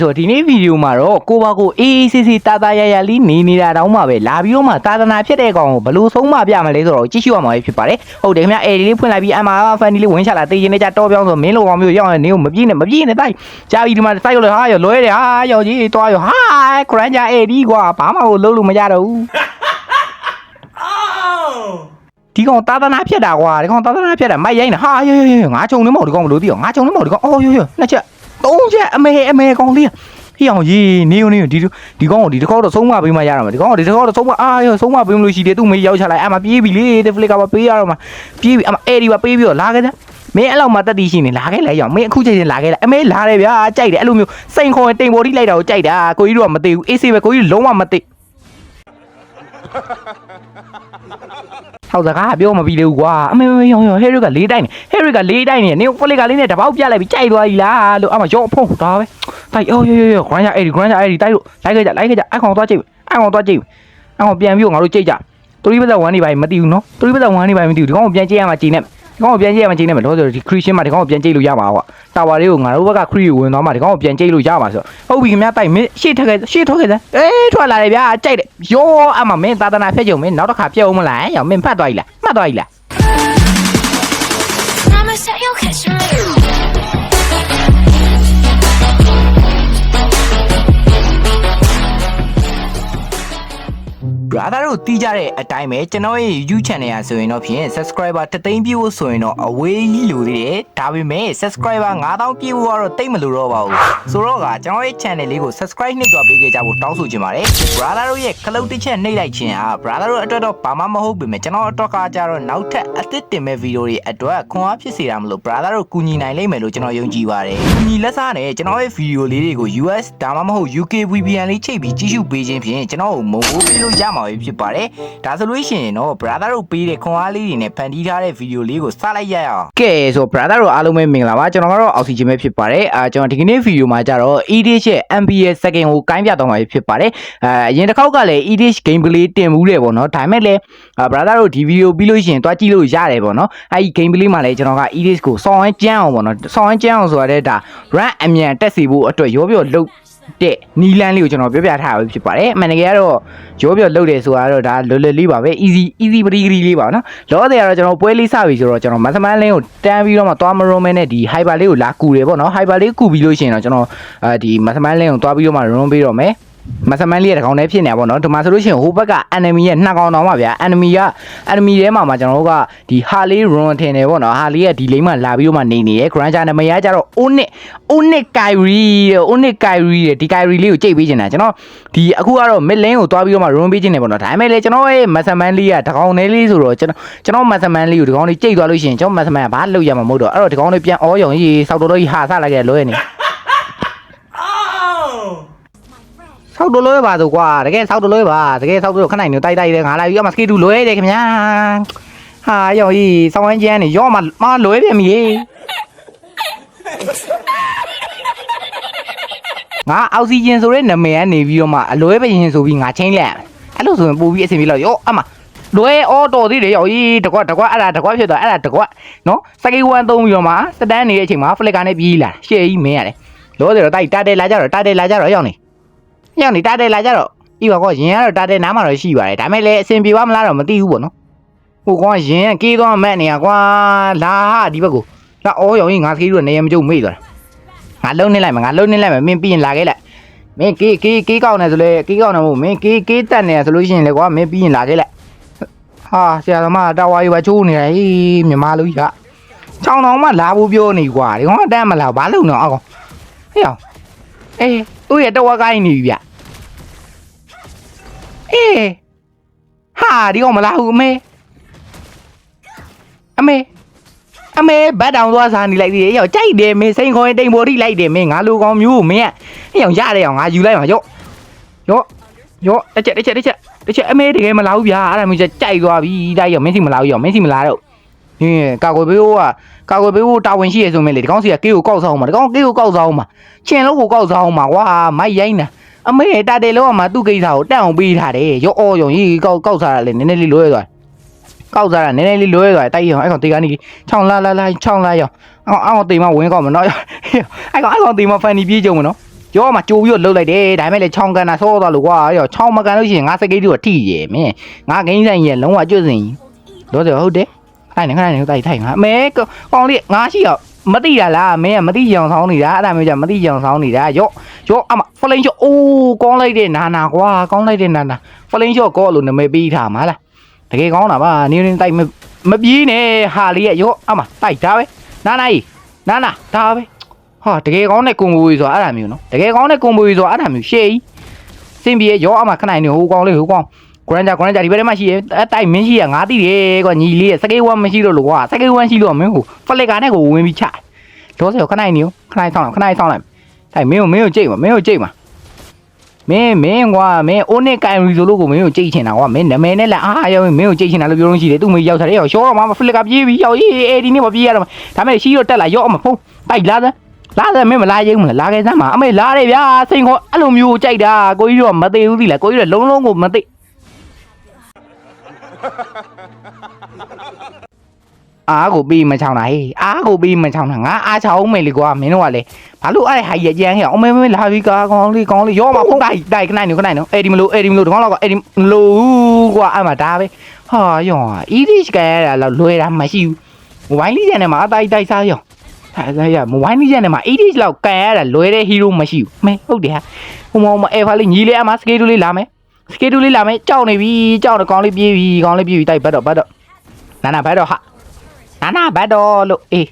ဆိုတော့ဒီနေ့ဗီဒီယိုမှာတော့ကိုပါကိုအေးအေးဆေးဆေးတာတာရရလေးနေနေတာတောင်းမှပဲလာပြီးတော့မှတာသနာဖြစ်တဲ့ကောင်ကိုဘယ်လို့ဆုံးမပြမလဲဆိုတော့ကြည့်ရှုရမှာပဲဖြစ်ပါတယ်ဟုတ်တယ်ခင်ဗျအေဒီလေးဖွင့်လိုက်ပြီးအမဖန်ဒီလေးဝင်ချလာတေးရင်နဲ့ကြတော့ပြောင်းဆိုမင်းလိုကောင်မျိုးရောက်ရင်နေကိုမပြေးနဲ့မပြေးနဲ့တိုက်ကြာပြီဒီမှာတိုက်လို့ဟာရောလွဲတယ်ဟာရောကြီးတွားရောဟာခရန်ဂျာအေဒီကွာဘာမှကိုလုံးလို့မကြတော့ဘူးဒီကောင်သာသနာဖြစ်တာကွာဒီကောင်သာသနာဖြစ်တာမိုက်ရိုင်းတာဟာရောရောရောငါချုံနေမော်ဒီကောင်မလို့သိရောငါချုံနေမော်ဒီကောင်အော်ရောရောနှစ်ချက် သုံးချက်အမေအမေကောင်လေးဟိအောင်ကြီးနေုံနေုံဒီဒီကောင်ကိုဒီတစ်ခေါက်တော့ဆုံးမပေးမှရတော့မှာဒီကောင်ကိုဒီတစ်ခေါက်တော့ဆုံးမအာရောဆုံးမပေးမလို့ရှိတယ်သူ့မေးရောက်ချလိုက်အမပြေးပြီလေဒီဖလစ်ကပါပေးရတော့မှာပြေးပြီအမအဲ့ဒီပါပေးပြီးတော့လာခဲ့တယ်မင်းအဲ့လောက်မှတက်တီရှိနေလာခဲ့လဲရောင်မင်းအခုချိန်ချင်းလာခဲ့လဲအမေလာတယ်ဗျာကြိုက်တယ်အဲ့လိုမျိုးစိန်ခေါ်ရင်တိမ်ပေါ်ထိလိုက်တာကိုကြိုက်တာကိုကြီးတို့ကမသိဘူးအေးဆေးပဲကိုကြီးလုံးဝမသိ ဟောက်စကားပြောမပြီးသေးဘူးကွာအမေမေရောင်ရောဟဲရစ်ကလေးတိုင်းနေဟဲရစ်ကလေးတိုင်းနေနေဖလစ်ကလေးနဲ့တပေါက်ပြလိုက်ပြီးကြိုက်သွားပြီလားလို့အမရောဖုံးဒါပဲတိုက်အော်ရောရောရောဂရန်ရအဲ့ဒီဂရန်ရအဲ့ဒီတိုက်လို့လိုက်ခဲ့ကြလိုက်ခဲ့ကြအကောင်သွားကြည့်အကောင်သွားကြည့်အကောင်ပြန်ပြီးငါတို့ကြိတ်ကြတူရီပဇက်1နေပါမသိဘူးနော်တူရီပဇက်1နေပါမသိဘူးဒီကောင်ကိုပြန်ကြည့်ရမှာကြည်နေဒီ ကောင်ကိုပြန်ကြည့်ရမှာကြည်နေမယ်လို့ဆိုတော့ဒီခရစ်ရှင်မှာဒီကောင်ကိုပြန်ကြည့်လို့ရမှာကွာတာဝါလေးကိုငါတို့ဘက်ကခရစ်ကိုဝင်သွားမှာဒီကောင်ကိုပြန်ကြည့်လို့ရမှာဆိုတော့ဟုတ်ပြီခင်ဗျာတိုက်မင်းရှေ့ထွက်ခဲ့ရှေ့ထွက်ခဲ့စမ်းအေးထွက်လာတယ်ဗျာကြိုက်တယ်ယောအမမင်းသာသနာဖက်ကြုံမင်းနောက်တစ်ခါပြုံးမလားရောင်မင်းဖတ်သွားပြီလားမှတ်သွားပြီလား brother တို့တီးကြတဲ့အတိုင်းပဲကျွန်တော်ရဲ့ YouTube channel ရဆိုရင်တော့ဖြင့် subscriber တသိန်းပြည့်ဖို့ဆိုရင်တော့အဝေးကြီးလိုသေးတယ်ဒါပေမဲ့ subscriber 9000ပြည့်ဖို့ကတော့တိတ်မလိုတော့ပါဘူးဆိုတော့ကကျွန်တော်ရဲ့ channel လေးကို subscribe နှိပ်သွားပေးခဲ့ကြဖို့တောင်းဆိုချင်ပါတယ် brother တို့ရဲ့ခလုတ်တစ်ချက်နှိပ်လိုက်ခြင်းဟာ brother တို့အတွက်တော့ဘာမှမဟုတ်ပေမဲ့ကျွန်တော်အတွက်ကကြတော့နောက်ထပ်အသစ်တင်မဲ့ဗီဒီယိုတွေအတွက်ခွန်အားဖြစ်စေတာမလို့ brother တို့ကူညီနိုင်လိမ့်မယ်လို့ကျွန်တော်ယုံကြည်ပါတယ်ကူညီလက်စားနဲ့ကျွန်တော်ရဲ့ဗီဒီယိုလေးတွေကို US ဒါမှမဟုတ် UK VPN လေးချိတ်ပြီးကြည့်ရှုပေးခြင်းဖြင့်ကျွန်တော်ကိုမုံဖို့ပေးလို့ရမှာပဲဖြစ်ပါတယ်ဒါဆိုလို့ရှိရင်တော့ brother တို့ပေးတဲ့ခွန်အားလေးတွေနဲ့ဖန်တီးထားတဲ့ဗီဒီယိုလေးကိုစလိုက်ရအောင်ကဲဆို brother တို့အားလုံးပဲမင်္ဂလာပါကျွန်တော်ကတော့ Oxygen ပဲဖြစ်ပါတယ်အာကျွန်တော်ဒီကနေ့ဗီဒီယိုမှာကြတော့ EDH ရဲ့ MPS second ကိုကိုင်းပြတော့မှာဖြစ်ပါတယ်အာအရင်တစ်ခေါက်ကလည်း EDH gameplay တင်မှုတယ်ပေါ့နော်ဒါပေမဲ့လည်းအာ brother တို့ဒီဗီဒီယိုပြီးလို့ရှိရင်တွားကြည့်လို့ရတယ်ပေါ့နော်အဲဒီ gameplay မှာလည်းကျွန်တော်က Edis ကိုစောင်းဝဲကျန်းအောင်ပေါ့နော်စောင်းဝဲကျန်းအောင်ဆိုတာတဲ့ဒါ run အမြန်တက်စီဖို့အတွက်ရောပြောလုတ် တဲ့နီလန်းလေးကိုကျွန်တော်ပြောပြထားရဖြစ်ပါတယ်အမှန်တကယ်ကတော့ရောပြောလုတ်တယ်ဆိုတာတော့ဒါလွယ်လွယ်လေးပါပဲ easy easy ပရိဂရီလေးပါနော်လောတဲ့ကတော့ကျွန်တော်ပွဲလေးစပြီဆိုတော့ကျွန်တော်မသမန်းလင်းကိုတန်းပြီးတော့မှသွားမရုံးမဲနဲ့ဒီ hyper လေးကိုလာကူတယ်ပေါ့နော် hyper လေးကူပြီးလို့ရှိရင်တော့ကျွန်တော်အဲဒီမသမန်းလင်းကိုသွားပြီးတော့မှရုံးပေးတော့မယ် မသမန်းလေးရဲ့တစ်ကောင်တည်းဖြစ်နေတာပေါ့နော်ဒီမှာဆိုလို့ရှိရင်ဟိုဘက်က enemy ရဲ့နှစ်ကောင်တောင်ပါဗျာ enemy က enemy ထဲမှာမှာကျွန်တော်တို့ကဒီဟာလေး run ထင်တယ်ပေါ့နော်ဟာလေးကဒီလိမ့်မှာလာပြီးတော့မှနေနေရယ် granger နမရကြတော့ onic onic kyrie တဲ့ onic kyrie တဲ့ဒီ kyrie လေးကိုကြိတ်ပေးချင်တာကျွန်တော်ဒီအခုကတော့ mid lane ကိုသွားပြီးတော့မှ run ပေးချင်တယ်ပေါ့နော်ဒါပေမဲ့လေကျွန်တော်ရဲ့ masterman လေးကတကောင်လေးလေးဆိုတော့ကျွန်တော်ကျွန်တော် masterman လေးကိုဒီကောင်လေးကြိတ်သွားလို့ရှိရင်ကျွန်တော် masterman ကဘာလုပ်ရမှာမဟုတ်တော့အဲ့တော့ဒီကောင်လေးပြန်အော်ရုံကြီးစောက်တော်တော်ကြီးဟာဆလိုက်ကြလွဲနေ ဆောက်တော်လွဲပါဆိုကွာတကယ်ဆောက်တော်လွဲပါတကယ်ဆောက်တော်ခဏနေတိုက်တိုက်တယ်ငါလာပြီးတော့မစကေတူလွဲတယ်ခင်ဗျာဟာရော်ကြီးစောင်းဝန်းကျန်းနေရော့မမလွဲပြန်ပြီငါအောက်ဆီဂျင်ဆိုတဲ့နာမည်ကနေပြီးတော့မှအလွဲပရင်ဆိုပြီးငါချင်းလက်အဲ့လိုဆိုရင်ပို့ပြီးအဆင်ပြေတော့ရော့အမလွဲအော်တော်သေးတယ်ရော်ကြီးတကွက်တကွက်အဲ့ဒါတကွက်ဖြစ်သွားအဲ့ဒါတကွက်နော်စကေဝမ်သုံးပြီးတော့မှစတန်းနေတဲ့အချိန်မှာဖလစ်ကာနဲ့ပြေးလာရှေ့ကြီးမင်းရတယ်လောတယ်တော့တိုက်တာတယ်လာကြတော့တာတယ်လာကြတော့ရောက်နေ ညောင်နေတာတယ်လာကြတော့ဤပါကောရင်ကတော့တာတယ်နားမှာတော့ရှိပါတယ်ဒါပေမဲ့လည်းအဆင်ပြေပါမလားတော့မသိဘူးပေါ့နော်ဟိုကောင်ကရင်ကေးသွားမှတ်နေရကွာလာဟာဒီဘက်ကိုလာအော်ရောင်ကြီးငါစကေးတို့နေရမကြုံမေ့သွားတာငါလုံးနေလိုက်မယ်ငါလုံးနေလိုက်မယ်မင်းပြီးရင်လာခဲ့လိုက်မင်းကေးကေးကေးကောက်နေဆိုလေကေးကောက်နေမို့မင်းကေးကေးတက်နေဆိုလို့ရှိရင်လေကွာမင်းပြီးရင်လာခဲ့လိုက်ဟာဆရာသမားတာဝါကြီးပါချိုးနေတာဟေးမြမလူကြီးကချောင်းတော်မှလာဖို့ပြောနေကွာဒီကောင်ကတန်းမလာဘာလုံတော့အောက်ကောင်ဟေးအောင် အေးသူ့ရဲ့တဝက်ကိုင်းနေပြီဗျအေးဟာဒီကောင်မလာဘူးအမေအမေအမေဘတ်တောင်သွားစားနေလိုက်သေးတယ်ရောက်ကြိုက်တယ်မင်းစိန်ခေါ်ရင်တိမ်ပေါ်ထိလိုက်တယ်မင်းငါလူကောင်မျိုးမင်းကဟဲ့အောင်ရတယ်အောင်ငါယူလိုက်မှာရော့ရော့ရော့တစ်ချက်တစ်ချက်တစ်ချက်တစ်ချက်အမေတကယ်မလာဘူးဗျာအဲ့ဒါမျိုးကြကြိုက်သွားပြီတိုက်ရောမင်းစီမလာဘူးရောမင်းစီမလာတော့ ဟင်းကာကွယ်ပေးဖို့ကကာကွယ်ပေးဖို့တာဝန်ရှိရဆိုမင်းလေဒီကောင်စီကကေးကိုကောက်စားအောင်မှာဒီကောင်ကေးကိုကောက်စားအောင်မှာချင်းလို့ကိုကောက်စားအောင်မှာကွာမိုက်ရိုင်းတာအမေတာတယ်လုံးကမှသူ့ကိစ္စကိုတက်အောင်ပေးထားတယ်ရောအော်ရောကြီးကောက်ကောက်စားတာလေနည်းနည်းလေးလွဲသွားကောက်စားတာနည်းနည်းလေးလွဲသွားတိုက်ရောအဲ့ကောင်တေကနေချောင်းလာလာလာချောင်းလာရောအောင်းအောင်းတေမဝင်ကောက်မနော်အဲ့ကောင်အဲ့ကောင်တေမဖန်နီပြေးကြုံမနော်ရောမှကြိုးပြီးတော့လှုပ်လိုက်တယ်ဒါပေမဲ့လည်းချောင်းကန်တာဆောသွားလို့ကွာရောချောင်းမကန်လို့ရှိရင်ငါစကိတ်တို့ကထိရမင်းငါဂိမ်းဆိုင်ကြီးလုံးဝကျွတ်စင်ကြီးတော့ဆိုဟုတ်တယ် ခိုင်းနေခိုင်းနေတိုက်ထိုင်ငါအမဲကောင်းလေးငါရှိတော့မသိတာလားမင်းကမသိကြအောင်ဆောင်းနေတာအဲ့ဒါမျိုးじゃမသိကြအောင်ဆောင်းနေတာရောရောအမဖလိန်ချောအိုးကောင်းလိုက်တဲ့နာနာကွာကောင်းလိုက်တဲ့နာနာဖလိန်ချောကောလို့နာမည်ပေးထားမှာလားတကယ်ကောင်းတာပါနေနေတိုက်မပြေးနဲ့ဟာလေးရရောအမတိုက်ဒါပဲနာနာကြီးနာနာဒါပဲဟာတကယ်ကောင်းတဲ့ ကွန်ဘိုကြီးဆိုတာအဲ့ဒါမျိုးနော်တကယ်ကောင်းတဲ့ကွန်ဘိုကြီးဆိုတာအဲ့ဒါမျိုးရှေ့ကြီးစင်ပြေရောအမခဏနေဟိုကောင်းလေးဟိုကောင်းဂရန်ဂျာဂရန်ဂျာဒီဘက်ထဲမှာရှိရဲအတိုက်မင်းရှိရငါတိတယ်ကွာညီလေးရဲ့စကေးဝမ်မရှိလို့လို့ကွာစကေးဝမ်ရှိလို့မင်းကိုဖလက်ကာနဲ့ကိုဝင်ပြီးချဒေါ်စေခဏနေခဏဆောင်ခဏဆောင်လိုက်တိုက်မင်းကိုမင်းကိုကြိတ်ပါမင်းကိုကြိတ်ပါမင်းမင်းကွာမင်းအိုးနဲ့ကန်ရီဆိုလို့ကိုမင်းကိုကြိတ်ချင်တာကွာမင်းနမဲနဲ့လက်အားရောမင်းကိုကြိတ်ချင်တာလို့ပြောလို့ရှိတယ်သူ့မေရောက်တယ်ရောရှောတော့မှဖလက်ကာပြေးပြီးရောက်ရေးအေဒီနဲ့မပြေးရတော့ဒါမဲ့ရှိတော့တက်လာရောအမဖုံးတိုက်လာတယ်လာတယ်မင်းမလာရင်မလားလာခဲ့စမ်းပါအမေလာတယ်ဗျာစိန်ခေါ်အဲ့လိုမျိုးကြိုက်တာကိုကြီးတော့မသေးဘူးသီလားကိုကြီးတော့လုံးလုံးကိုမသိ အားကိုပြီးမချောင်းတာဟေးအားကိုပြီးမချောင်းတာငါအားချောင်းမယ်လေကွာမင်းတို့ကလေဘာလို့အဲ့ဟာရကြမ်းဟဲ့အမေမေလာပြီးကာကောင်းလေးကောင်းလေးရောမဖုန်းတိုက်တိုက်ခဏနေခဏနေအဲ့ဒီမလို့အဲ့ဒီမလို့တကောင်းတော့အဲ့ဒီမလို့ကွာအဲ့မှာဒါပဲဟာယောအီဒစ်ကဲရလာလွယ်တာမရှိဘူးမိုဘိုင်းလေးကျန်နေမှာအတိုက်တိုက်စားယောဟာဒါရမဝိုင်းနေကြနေမှာ80လောက်ကန်ရတာလွယ်တဲ့ဟီးရိုးမရှိဘူးမဲဟုတ်တယ်ဟာဟိုမောင်မအဲဖာလေးညီလေးအမစကေတူလေးလာမယ် စကေတူလေးလာမယ်ကြောက်နေပြီကြောက်တော့ကောင်းလေးပြေးပြီကောင်းလေးပြေးပြီတိုက်ဘတ်တော့ဘတ်တော့နာနာဘတ်တော့ဟာနာနာဘတ်တော့လို့အေး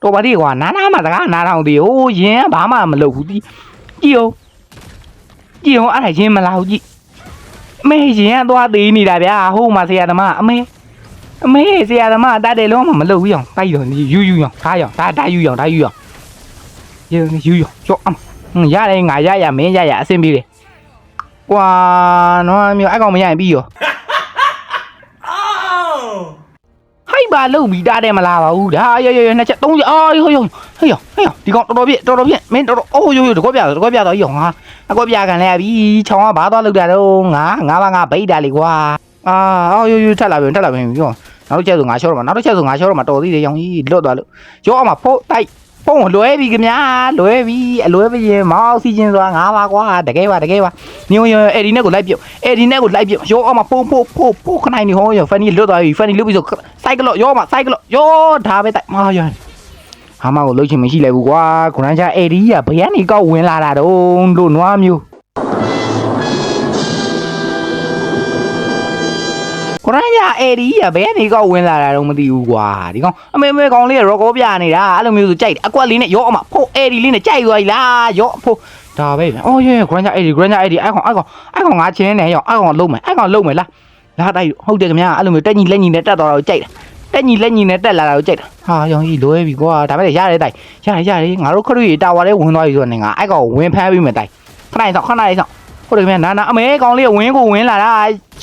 တော်ပါသေးကွာနာနာမှာစကားနားထောင်သေးဟိုးရင်ကဘာမှမလုပ်ဘူးဒီကြည့်အောင်ကြည့်အောင်အဲ့ဒါရင်မလာဘူးကြည့်အမေရင်ကသွားသေးနေတာဗျာဟိုမှာဆရာသမားအမေအမေဆရာသမားတတ်တယ်လုံးဝမလုပ်ဘူးအောင်တိုက်တော့ယူယူအောင်ခါရောင်ဒါဒါယူအောင်ဒါယူအောင်ယူယူရောကျော်အမရတယ်ငါရရမင်းရရအဆင်ပြေတယ် ကွာနော်မျိုးအကောင်မရရင်ပြီးရောဟိုက်ပါလုတ်ပြီးတားတယ်မလားပါဘူးဒါရရရနှစ်ချက်သုံးချက်အာဟိုယောဟေးယောဟေးယောဒီကောင်တော်တော်ပြည့်တော်တော်ပြည့်မင်းတော်တော်အိုးယိုယိုတကောပြတကောပြတော့ယောငါအကောပြကန်လဲပြီချောင်းကဘာသွားလုတ်တာတော့ငါငါဘာငါဗိတ်တာလေကွာအာအော်ယိုယိုထက်လာပြန်ထက်လာပြန်ပြောနောက်တစ်ချက်ဆိုငါချောတော့မှာနောက်တစ်ချက်ဆိုငါချောတော့မှာတော်သေးတယ်ရောင်ကြီးလွတ်သွားလို့ရောအောင်မှာဖုတ်တိုက် ဖုံးလွဲပြီခင်ဗျာလွဲပြီအလွဲပြီရင်မောက်စီဂျင်ဆိုတာငါပါကွာတကယ်ပါတကယ်ပါညိုညိုအဲ့ဒီနဲ့ကိုလိုက်ပြုတ်အဲ့ဒီနဲ့ကိုလိုက်ပြုတ်ရောအောင်မှာဖုံးဖုတ်ဖုတ်ဖုတ်ခနိုင်နေဟောရောဖန်နီလွတ်သွားပြီဖန်နီလွတ်ပြီဆိုစိုက်ကလော့ရောမှာစိုက်ကလော့ရောဒါပဲတိုက်မာရောဟာမကိုလှုပ်ချင်မရှိလိုက်ဘူးကွာခရန်ချာအဲ့ဒီကဘယ်ကနေကောက်ဝင်လာတာတုံးလို့နွားမျိုး ကိုရန်ညာအေဒီရဘယ်နေကောက်ဝင်လာတာတော့မသိဘူးကွာဒီကောင်အမေမေကောင်လေးရောကောပြနေတာအဲ့လိုမျိုးဆိုကြိုက်တယ်အကွက်လေးနဲ့ရောအမဖို့အေဒီလေးနဲ့ကြိုက်သွားပြီလားရောဖို့ဒါပဲဗျအော်ရေဂရန်ညာအေဒီဂရန်ညာအေဒီအဲ့ကောင်အဲ့ကောင်အဲ့ကောင်ငါချင်းနေရောအဲ့ကောင်လုံးမယ်အဲ့ကောင်လုံးမယ်လားလာတိုက်ဟုတ်တယ်ခင်ဗျာအဲ့လိုမျိုးတက်ညီလက်ညီနဲ့တက်သွားတာကိုကြိုက်တာတက်ညီလက်ညီနဲ့တက်လာတာကိုကြိုက်တာဟာရောင်ကြီးလွဲပြီကွာဒါပဲလေရတယ်တိုက်ရတယ်ရတယ်ငါတို့ခရီးတာဝါလေးဝင်သွားပြီဆိုတော့နေငါအဲ့ကောင်ဝင်ဖမ်းပြီးမယ်တိုက်ခဏလေးဆောင်ခဏလေးဆောင်ဟုတ်တယ်ခင်ဗျာနာနာအမေကောင်လေးဝင်းကိုဝင်လာတာ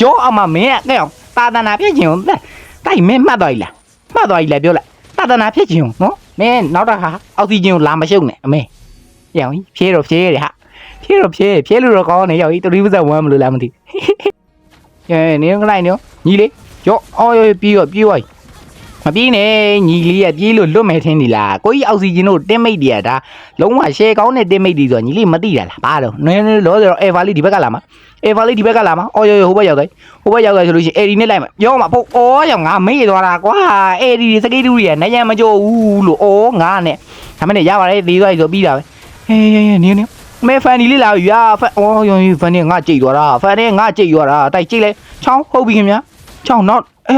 ရောအမမင်းကဲအောင် တာတနာဖြစ်ခြင်းကိုတိုက်မင်းမှတ်သွားပြီလားမှတ်သွားပြီလားပြောလိုက်တာတနာဖြစ်ခြင်းကိုနော်မင်းနောက်တော့ဟာအောက်ဆီဂျင်ကိုလာမရှုပ်နဲ့အမေရောင်ကြီးဖြေးတော့ဖြေးတယ်ဟာဖြေးတော့ဖြေးဖြေးလို့တော့ကောင်းနေရောင်ကြီးတတိပဇက်ဝမ်းမလို့လားမသိအဲနေကလိုက်နော်ညီလေးရောအော်ပြေးရောပြေးရော မပြေးနဲ့ညီလေးကပြေးလို့လွတ်မယ်ထင်နေလားကိုကြီးအောက်ဆီဂျင်တို့တင်းမိတ်တည်းကဒါလုံးဝရှယ်ကောင်းတဲ့တင်းမိတ်တည်းဆိုညီလေးမသိတာလားဘာတော့နည်းနည်းလောဆိုတော့အေဗာလေးဒီဘက်ကလာမှာအေဗာလေးဒီဘက်ကလာမှာအော်ရောဟိုဘက်ရောက်တယ်ဟိုဘက်ရောက်ရဆိုလို့ရှိရင်အေဒီနဲ့လိုက်မှာပြောမှာဖို့အော်ရောက်ငါမေ့သွားတာကွာအေဒီစကိတူရီကနယံမကြိုးဘူးလို့အော်ငါနဲ့ဒါမှနဲ့ရပါတယ်သေးသွားပြီဆိုပြီးတာပဲဟေးဟေးဟေးနင်းနင်းမဲဖန်ဒီလေးလာပြီဗျာဖန်အော်ယောဖန်ဒီငါကြိတ်သွားတာဖန်ဒီငါကြိတ်သွားတာတိုက်ကြိတ်လဲချောင်းဟုတ်ပြီခင်ဗျာချောင်းတော့ အဲ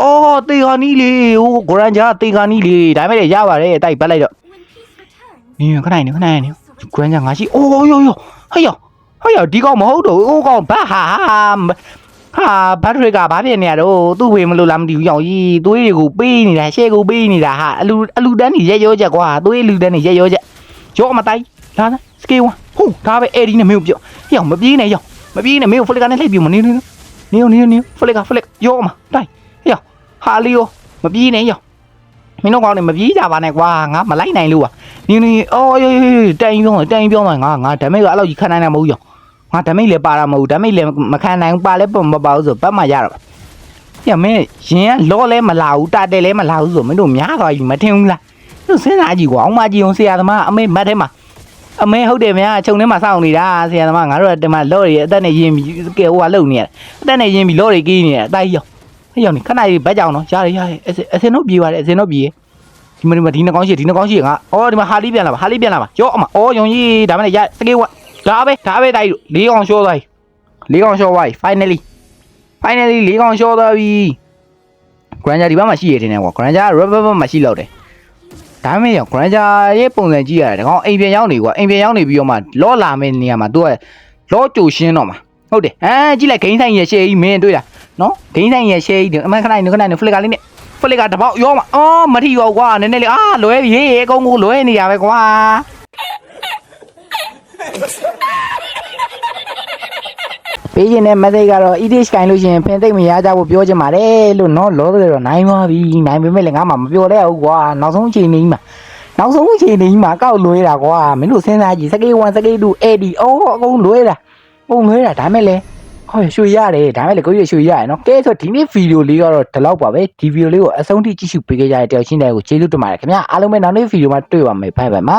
အော်တေခါနီးလေးဟိုဂရန်ဂျာတေခါနီးလေးဒါမှနဲ့ရပါတယ်တိုက်ပတ်လိုက်တော့နင်းခဏနေခဏနေဂရန်ဂျာငါရှိအိုးယောယောဟေးယောဟေးယောဒီကောင်မဟုတ်တော့အိုးကောင်ဘာဟာဟာဘတ်ထရစ်ကဘာဖြစ်နေရတော့သူ့ဝေမလို့လားမသိဘူးယောင်ကြီးသွေးတွေကိုပေးနေတာရှဲကိုပေးနေတာဟာအလူအလူတန်းနေရက်ရောချက်ကွာသွေးလူတန်းနေရက်ရောချက်ရောမတိုက်လာစစကေဝဟုတ်ဒါပဲအဲ့ဒီနဲ့မင်းကိုပြောယောင်မပြေးနဲ့ယောင်မပြေးနဲ့မင်းကိုဖလစ်ကနေလှည့်ပြမနေနေနေ နေနေဖလစ်ကဖလစ်ရောမတိုက်ယောဟာလီယောမပြေးနဲ့ယောမင်းတို့ကောင်နေမပြေးကြပါနဲ့ကွာငါမလိုက်နိုင်လို့อ่ะနင်းနင်းအော်ရေးရေးတိုင်ပြောင်းတိုင်ပြောင်းတော့ငါငါဓမိတ်ကအဲ့လိုကြီးခံနိုင်တာမဟုတ်ရောငါဓမိတ်လည်းပါတာမဟုတ်ဓမိတ်လည်းမခံနိုင်ဘူးပါလည်းမပါဘူးဆိုပတ်မှရတော့ညမင်းရင်ကလောလဲမလာဘူးတာတယ်လဲမလာဘူးဆိုမင်းတို့များသွားပြီမထင်ဘူးလားသူစဉ်းစားကြည့်ကွာအောင်မကြည့်အောင်ဆရာသမားအမေမတ်ထဲမှာ အမေဟုတ်တယ်ဗျာခြုံထဲမှာစောင့်နေတာဆရာသမားငါတို့ကဒီမှာလော့ရီအသက်နဲ့ရင်းပြီးကဲဟိုကလုံနေရအသက်နဲ့ရင်းပြီးလော့ရီကီးနေရအတိုက်ရောက်ဟဲ့ရောက်နေခဏလေးဘက်ကြောင်နော်ရတယ်ရတယ်အစအစင်တို့ပြေးပါတယ်အစင်တို့ပြေးဒီမှာဒီမှာဒီနှကောင်းရှိဒီနှကောင်းရှိငါအော်ဒီမှာဟာလီပြန်လာပါဟာလီပြန်လာပါရောအမအော်ယုံကြီးဒါမှလည်းရစကေးဝတ်ဒါပဲဒါပဲတိုက်လို့လေးကောင်ရှော့သွားပြီလေးကောင်ရှော့သွားပြီ finally finally လေးကောင်ရှော့သွားပြီ Granger ဒီဘက်မှာရှိရတဲ့နေကွာ Granger rubber ဘက်မှာရှိလောက်တယ် ဒါပေမဲ့ရော Granger ရဲ့ပုံစံကြည့်ရတယ်ဒါကောင်အိမ်ပြန်ရောက်နေကွာအိမ်ပြန်ရောက်နေပြီးတော့မှလော့လာမယ့်နေရာမှာသူကလော့ကြိုရှင်းတော့မှာဟုတ်တယ်အဲကြည့်လိုက်ဂိမ်းဆိုင်ရဲ့ရှေ့ကြီးမင်းတွေ့လားနော်ဂိမ်းဆိုင်ရဲ့ရှေ့ကြီးအမှန်ခဏနေခဏနေဖလစ်ကလေးနဲ့ဖလစ်ကတပေါက်ရောမှာအော်မထီရောကွာနည်းနည်းလေးအာလွဲပြီဟေးအကုန်ကိုလွဲနေရပဲကွာ ပေးခြင်းတဲ့မက်ဆေ့ကတော့ EDH ကင်လို့ရှင်ဖင်သိမ့်မရကြဘူးပြောချင်ပါတယ်လို့နော်လောတယ်တော့နိုင်ပါပြီနိုင်ပေမဲ့လည်းငါမှမပြောလဲဘူးကွာနောက်ဆုံးအချိန်နေမှာနောက်ဆုံးအချိန်နေမှာကောက်လွဲတာကွာမင်းတို့စဉ်းစားကြည့်စကေး1စကေး2အဲ့ဒီအော်အကုန်လွဲတာအကုန်လွဲတာဒါမဲ့လည်းဟောရွှေရတယ်ဒါမဲ့လည်းကိုကြီးရွှေရတယ်နော်ကဲဆိုဒီနေ့ဗီဒီယိုလေးကတော့ဒီလောက်ပါပဲဒီဗီဒီယိုလေးကိုအဆုံးထိကြည့်ရှုပေးကြရတဲ့တယောက်ချင်းတဲ့ကိုကျေးဇူးတင်ပါတယ်ခင်ဗျာအားလုံးပဲနောက်နေ့ဗီဒီယိုမှာတွေ့ပါမယ်ဘိုင်ဘိုင်ပါ